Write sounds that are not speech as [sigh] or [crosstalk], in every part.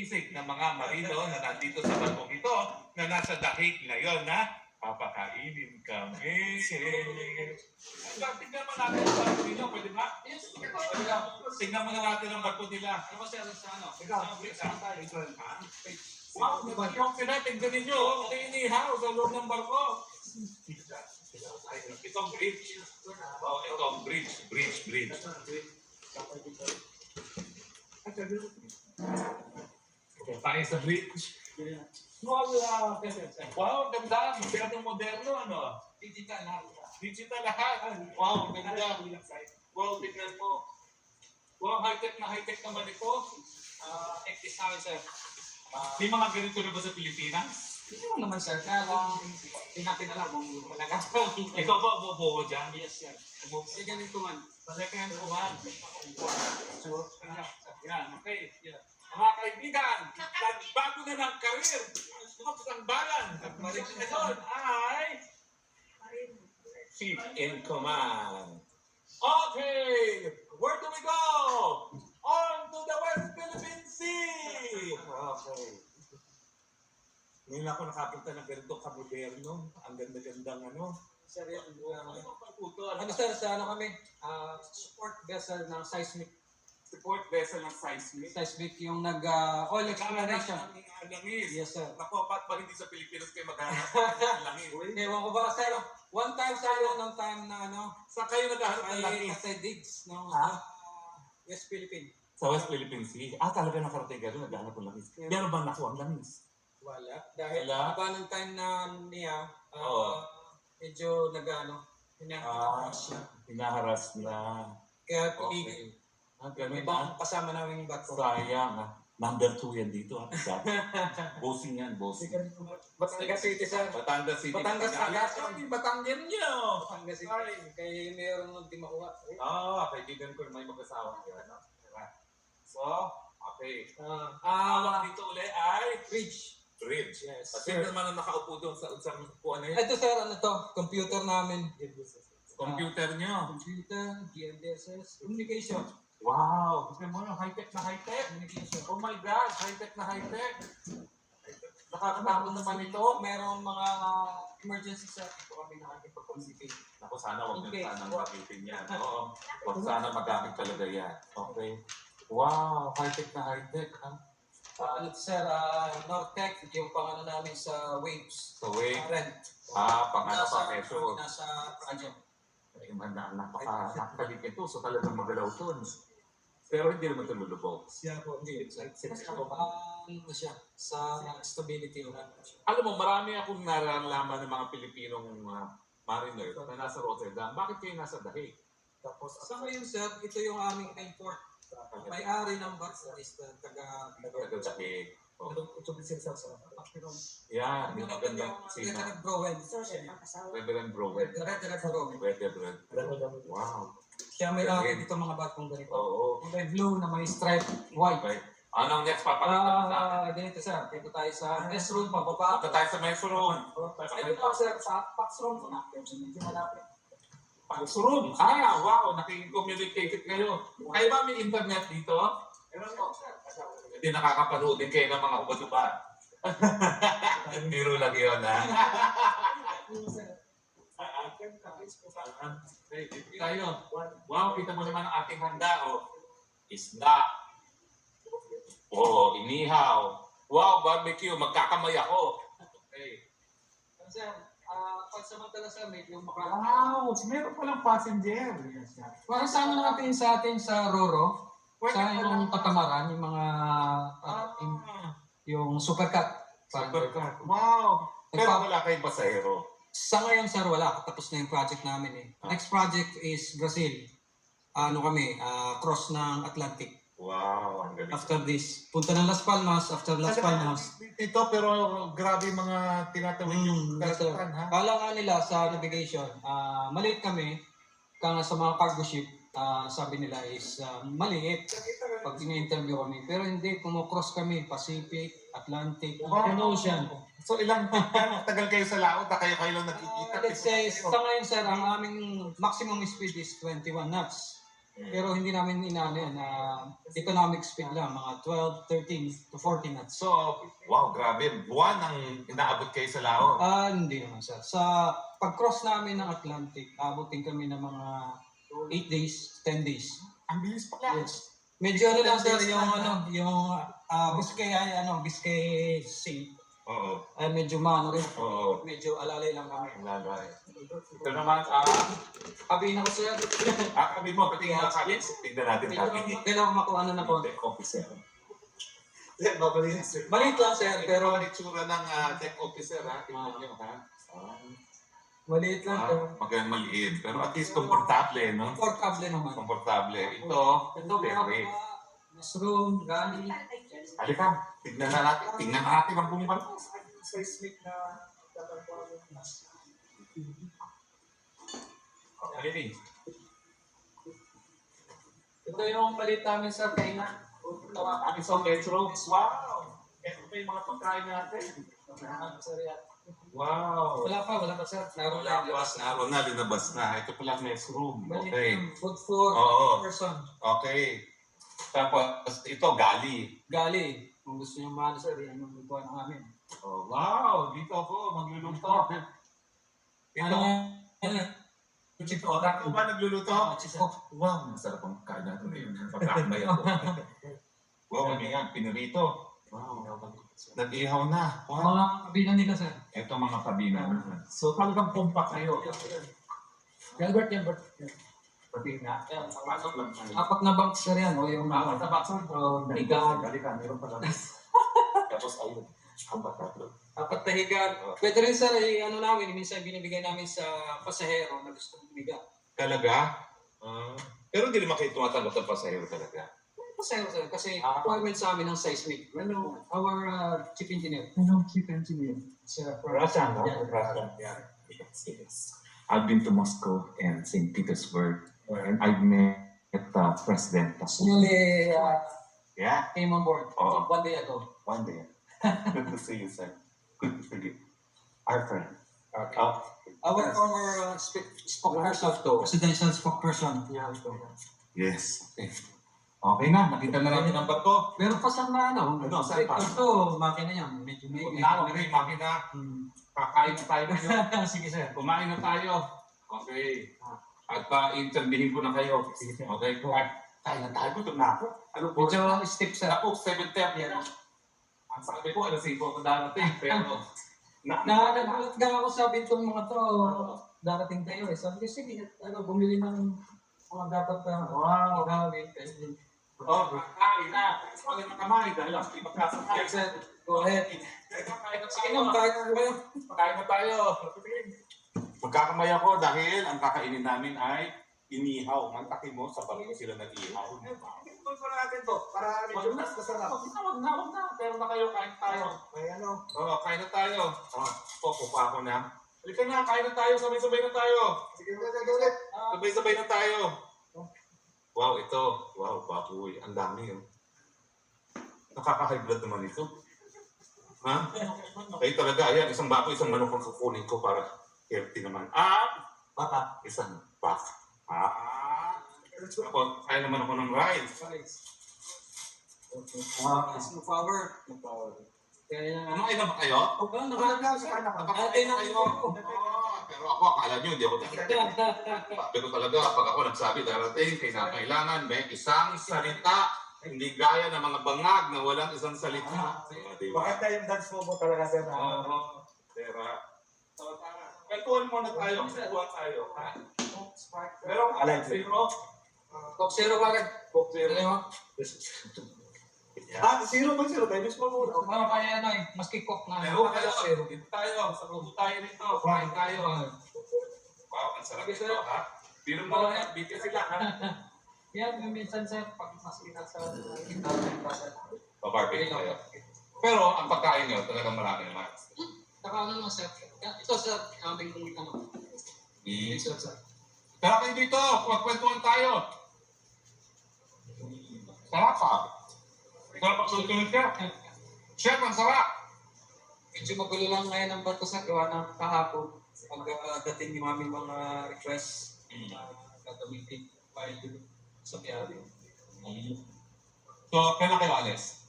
isig ng mga marino na nandito sa barkong ito na nasa dahig ngayon na papakainin kami. Hanggang tignan mo natin ang barko nila, pwede ba? Yes, Pwede ba? Tignan mo na natin ang barko nila. Ano ba sir sa ano? Ikaw, saan tayo? Wow, di ba? Yung sila, tignan ninyo, oh, inihaw sa loob ng barko. Itong bridge. Oh, itong bridge, bridge, bridge. Okay, tayo sa bridge. Wow, uh, wow, ganda. Masyadong moderno, ano? Digital lahat. Digital lahat. Wow, ganda. Wow, tignan mo. Wow, high-tech na high-tech naman ito. Akin sir. Ah, May mga ganito na ba sa Pilipinas? Hindi mo naman sir, kaya lang hindi natin alam kung talaga. [laughs] Ikaw ba bubuo dyan? Yes sir. Kasi ganito man. Second one. Sir. Yan, okay. Yeah. Mga kaibigan, nagbago na ng karir. Ang balan. At doon ay Chief in Command. Okay, where do we go? On to the West Philippine Sea! Okay. Ngayon ako nakapunta ng ganito kamoderno. Ang ganda-gandang ano. Sir, yan. Ano Uh, ang pagputol? ano sir, sa ano kami? Ah, support vessel ng seismic. Support vessel ng seismic. Seismic yung nag uh, oil exploration. Ang langis. Yes sir. Naku, ba't ba hindi sa Pilipinas kayo maghanap ng [laughs] langis? Ewan ko ba sir, one time sa ano, nung time na ano, Saan kayo naghahanap ng langis? Tatay Diggs, no? Ha? Ah, West Philippine. Sa West Philippine Sea. Ah, talaga nakarating ka doon, naghahanap ng langis. Meron ba nakuha ang langis? Wala. Dahil Wala? iba ng time na niya, ah, Oo. medyo nag-ano, Ah, hinaharas siya. hinaharas na. Kaya pinigil. Okay. Ah, May ganun ibang ah. kasama namin yung bato. Sayang ah. Number 2 yan dito ah. bossing yan, bossing. Batangas City sa Batangas City. Batangas Batangas City. City. Batanggen nyo. Batangas City. Sorry. Kaya meron nung di makuha. Ah, kaibigan ko may mag-asawa. Ano? Diba? So, okay. Ah, ah, dito uli ay Bridge. bridge. Yes. At sino naman ang nakaupo doon sa sa upuan na yun? Ito sir, ano to? Computer namin. Computer nyo. Computer, GMDSS, communication. Wow! Gusto mo yung high-tech na high-tech? Oh my God! High-tech na high-tech! Nakakatakot naman ito. Merong mga emergency sa ito kami nakakipag-communicate. Ako sana huwag Okay. okay. sana gamitin yan. Oo. Huwag sana magamit talaga yan. Okay. Wow! High-tech na high-tech. Ha? Uh, ano to, sir, uh, Nortec, yung pangano namin sa Waves. So wait. Rent. Ah, pangano pa peso. Nasa project. Ay, man, na, napaka, napakalit ito. So talagang magalaw ito. Pero hindi naman ito lulubog. Siya po, hindi. Sa, sa, uh, ano siya, sa stability ng Alam mo, marami akong naralaman ng mga Pilipinong uh, mariner na nasa Rotterdam. Bakit kayo nasa Dahig? Tapos, sa ngayon, sir, ito yung aming import. May-ari ng barko is uh, taga Taga-Dahig. Oh. Ito din sila sa Yan, yung magandang Sina. sina. Browen. Reverend Browen. Red Browen. Reverend. Wow. Siya may ari dito mga barkong ganito. Oo. May blue na may stripe white. Okay. Anong next papakita mo sa akin? Ah, ganito sir. Dito tayo sa mess room, pababa. Punta tayo sa mess room. Ito po sir, sa Pax room na. Medyo malapit. Pax room. Ah, wow. Nakikicommunicate kayo. Kayo ba may internet dito? Meron po sir. Hindi nakakapanood din kayo ng mga ubad-ubad. Biro [laughs] lang yun, ha? Okay, dito tayo. Wow, kita mo naman ang ating handa, oh. Isda. Oh, inihaw. Wow, barbecue. Magkakamay ako. Okay. Sir, ah, pagsamantala sir, medyo maka... Wow, meron palang passenger. Para sa ano natin sa atin sa Roro, Pwede sa yung katamaran, yung mga, ah, yung, yung supercut. Parang- supercar. Wow. Pero wala kayong pasahero. Sa ngayon, sir, wala. Tapos na yung project namin eh. Ah. Next project is Brazil. Ano kami, ah, cross ng Atlantic. Wow, ang galing. After this, punta ng Las Palmas. After Las Palmas, Ito, pero grabe mga tinatawid yung Mm, ito. kasukan, ha? Kala nga nila sa navigation, ah maliit kami, kaya nga sa mga cargo ship, ah, sabi nila is ah, maliit pag ini-interview kami. Pero hindi, kumukross kami, Pacific, Atlantic, Wow. Indian Ocean. So ilang [laughs] tagal kayo sa laot na kayo kayo lang Ah, nakikita? let's say, sa ngayon sir, ang aming maximum speed is 21 knots. Pero hindi namin inaano yan. ah, economic speed lang, mga 12, 13 to 14 knots. So, wow, grabe. Buwan ang inaabot kayo sa Laos. Ah, hindi naman sir. Sa pag-cross namin ng Atlantic, abutin kami ng mga 8 days, 10 days. Ang bilis pala. Yes. Medyo ano lang sir, yung ano, yung uh, Biscay, ay, ano, Biscay Sea, Oo. ay medyo maano rin. Oo. Medyo alalay lang kami. Ang lalay. Ito naman, ah, Sabi na ko sir, ah, sabi mo, pati nga sabi, tignan natin medyo ni kailangan makuha na po. tech officer. Maliit lang sir, Pero pero ang itsura ng ah, tech officer, ha? Tignan nyo, ha? Ah, maliit lang ah, magandang maliit. Pero at least komportable, no? comfortable naman. Komportable. Ito, Ito very. mushroom, gali. Halika, tignan na natin. Tignan natin ang buong barko. Seismic na Halili. Ito yung maliit namin sa kaina. Ang isang metro. Wow! Ito pa yung mga pagkain natin. Wow! Wala pa, wala pa sir. Naroon Wala lang. pa, naroon na, linabas na. Ito pala mess room. Okay. Food for Oo. person. Okay. Tapos, ito, gali. Gali. Kung gusto niyo mahal sir, yan yung lutuan ng amin. Oh, wow! Dito ako, magluluto. Ito, Ano yan? ito, ako ba nagluluto? Oh. Wow, masarap ang kain natin ngayon. Pagkakamay ako. [laughs] wow, ano yan? Pinirito. Wow. Nag-ihaw na. Wow. Mga kabinan nila sir. Ito mga kabina. So talagang compact kayo. Albert, Albert. Pati na. Pasok lang. Apat na box sir yan. O yung Apat na box? Oh, higaan. Halika, meron pala. [laughs] Tapos ayun. Apat tatlo. Apat na higaan. Pwede rin sir, eh, ano namin, minsan binibigay namin sa pasahero na gusto biga. Talaga? Ah. pero hindi naman kayo tumatanggap ng pasahero talaga. Pasahero sir, kasi Ah. requirement sa amin ng seismic. Ano, our uh, chief engineer. Ano, chief engineer? Sir, Russian, no? Yeah. Russian. Yeah. Yes, yes. I've been to Moscow and St. Petersburg, and I've met uh, President. Newly uh, Yeah, came on board Oo. one day ago. one day. Good to see you, sir. Good to see you. Our friend. Okay. Uh, Our former uh, sp- spokesperson, presidential spokesperson. Yeah, yes. Okay. Okay na, nakita na natin ang bato. Pero pasang na ano, Ano, saan pa? Ito, makina yan. Medyo may... Now, okay, makina. Hmm. Kakain na tayo ngayon. [laughs] Sige sir. Kumain na tayo. Okay. At pa-interviewin ko na kayo. Okay, go. At kain na tayo. Gutom na ako. Ano po? Medyo steep sir. Ako, 7.30 na. Ang sabi ko, alas 5 ako darating. Pero, na, Na, nagulat nga ako sabi itong mga to, darating kayo eh. Sabi ko, sige, ano, bumili ng mga dapat na, wow, gawin. Oh, kakain na. Pagin na kamay dahil ang sir. Go ahead. Na Sige tayo. na, kahit na kayo. Kakain na tayo. Magkakamay ako dahil ang kakainin namin ay inihaw. Ang taki mo, sa baril sila nag-ihaw. Ito pa natin to, para medyo mas masarap. Wag na, wag na, wag na. Pero na kayo, kain tayo. May ano, Oo, kain na tayo. Oh, popo pa ako na. Halika na, kain na tayo. Sabay-sabay na tayo. sige ulit. Sabay-sabay na tayo. Wow, ito. Wow, baboy. Ang dami yun. Nakaka-high blood naman ito. Ha? [laughs] Ay talaga, ayan, isang baboy, isang manok ang kukunin ko para healthy naman. Ah! Baka, isang baka. Ah! Ako, kaya naman ako ng rice. Ah, snow power. Kaya na, Ano, ay na ba kayo? Oh, ba, Nakalaga sa anak. Nakakain na kayo. Oo, pero ako, akala nyo, hindi ako Sabi ko talaga, pag ako nagsabi darating, kailangan may isang salita, hindi gaya ng mga bangag na walang isang salita. Oh, di ba? Maganda yung dance mo mo talaga. Oo, Tera. So, Kwentuhan muna tayo, kwentuhan tayo. ha? Pero, Alay, zero, Coke zero ba rin? Coke zero. Ano? Ah, zero ba zero? Tayo mo muna. Ano kaya ano eh, maski coke na. Meron tayo, zero. dito tayo, sa rubo tayo rito, kain tayo. Wow, ang sarap ito, ha? Biro mo lang, bigyan sila, ha? [laughs] Yan, yung minsan sir, pag maski na sa kita. Babarbecue tayo. Pero, ang pagkain nyo, talagang marami naman. Saka ano naman sir, ito sir, aming ano. Mm. Sir, sir. Tara kayo dito, magkwentuhan tayo. Sarap pa. Sarap ang susunod ka. Chef, ang sarap. Medyo magulo lang ngayon ang barko sa gawa ng kahapon. Pag uh, dating yung aming mga request, uh, gagamitin file dito. sa biyari. So, kailan kayo alis?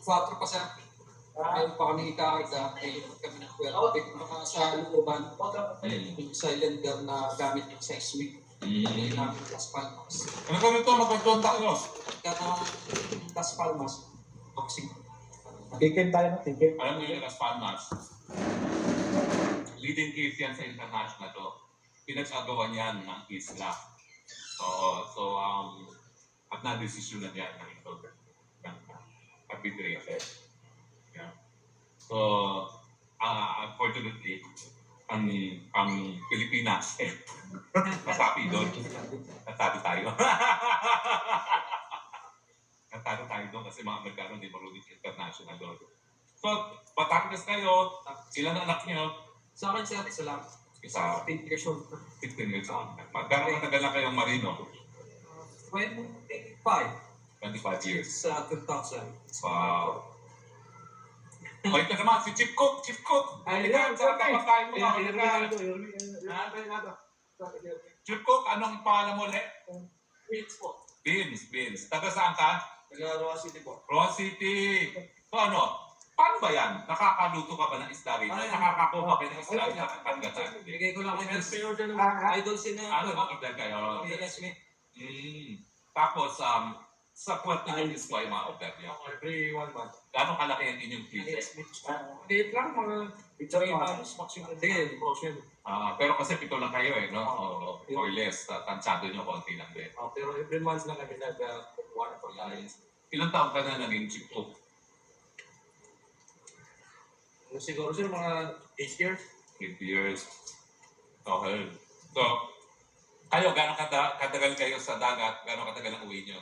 4 pa sa Meron pa kami ikakarga, ay kami ng kwero. Mga sa looban, yung cylinder na gamit yung sa week. Hindi namin Las Palmas. Ano kami ito? Magpagtuwan tayo. Kaya Las Palmas, boxing. Ticket tayo na ticket. Alam niyo yung Las Palmas. Leading case yan sa international to. Pinagsagawa niyan ng isla. Oo. So, um, at na-desisyon na niyan ng ito. Ng arbitration. So, uh, unfortunately, ang ang Pilipinas, eh, [laughs] nasabi doon. Natalo tayo. [laughs] Natalo tayo doon kasi mga Amerikano hindi marunong international doon. So, Batangas kayo, ilan ang anak niyo? Sa akin sir, isa lang. Isa, 10 years old. 15 years old. Magkano na kayong marino? 25 25 years. sa 2000. Wow. Wait ka naman, si Chief Cook, Chief Cook. Halika, sarap ang pagkain mo. Halika. Chief Cook, anong pangalan mo ulit? Wait po. Beans, Beans. Taga saan ka? Nag-Roa City po. Roa City. So ano, paano ba yan? Nakakaluto ka ba ng isda rin? Ay, Nakakakuha ka ng isda rin sa Pangatan? Bigay ko lang kay Miss. Ah, Idol si na Ano ba order kayo? PS me. Mm. Tapos, um, sa Puerto Rico po ay mga niyo. Every one month. Gano'ng kalaki ang inyong me. Date lang mga Picture three mo. months maximum. Hindi, portion. Ah, pero kasi pito lang kayo eh, no? O, or less. Uh, tansado nyo konti lang din. Ah, pero every month lang kami nag-one for lines. Ilang taon ka na naging chief cook? Siguro sir, mga 8 years. 8 years. Okay. So, kayo, gano'ng kata katagal kayo sa dagat? Gano'ng katagal ang uwi nyo?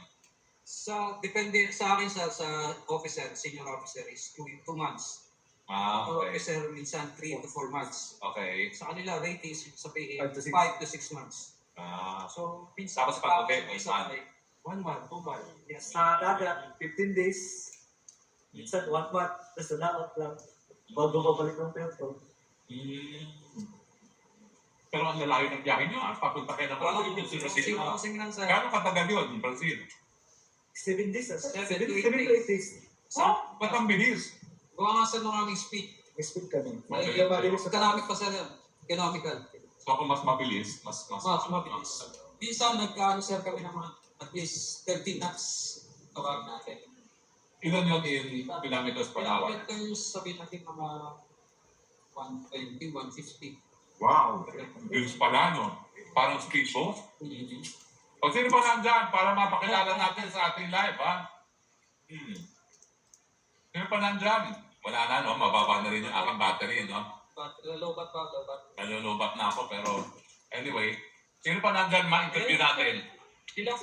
Sa, depende sa akin sa sa officer, senior officer is 2 months. Ah, Or okay. officer minsan 3 to 4 months. Okay. Sa kanila, rate is to six. 5 to 6 months. Ah, So, minsan Tapos pag uwi, may month. 1 month, 2 month. Yes. Sa dagat, 15 days. Minsan, one month. Tapos sa dagat lang. Bago babalik ng Puerto. mm. Pero ang lalayo ng biyahe nyo, ah. Papunta kayo ng Brazil. Brazil. sing ah. sa Gano'ng katagal yun, Brazil? 7 days. ah. Seven Seven to eight seven to eight days. Oh, ba't ang bilis? Gawa nga sa nung aming speed. May speed kami. Okay. Sa Economic pa sa economical. So kung mas mabilis, mas mas Mas mabilis. Minsan nagkaano sir kami ng mga at least 13 knots. Tawag natin. Ilan yun in kilometers per hour? Kilometers, sabihin natin mga 120, 150. Wow! Bilis pala, no? Parang speedboat. O sino ba nandyan para mapakilala natin sa ating live, ha? Hmm. Sino pa nandyan? Wala na, no? Mababa na rin yung aking battery, no? But low bat pa, low bat. Nalulubat na ako, pero anyway, sino pa nandyan ma-interview natin? Sila,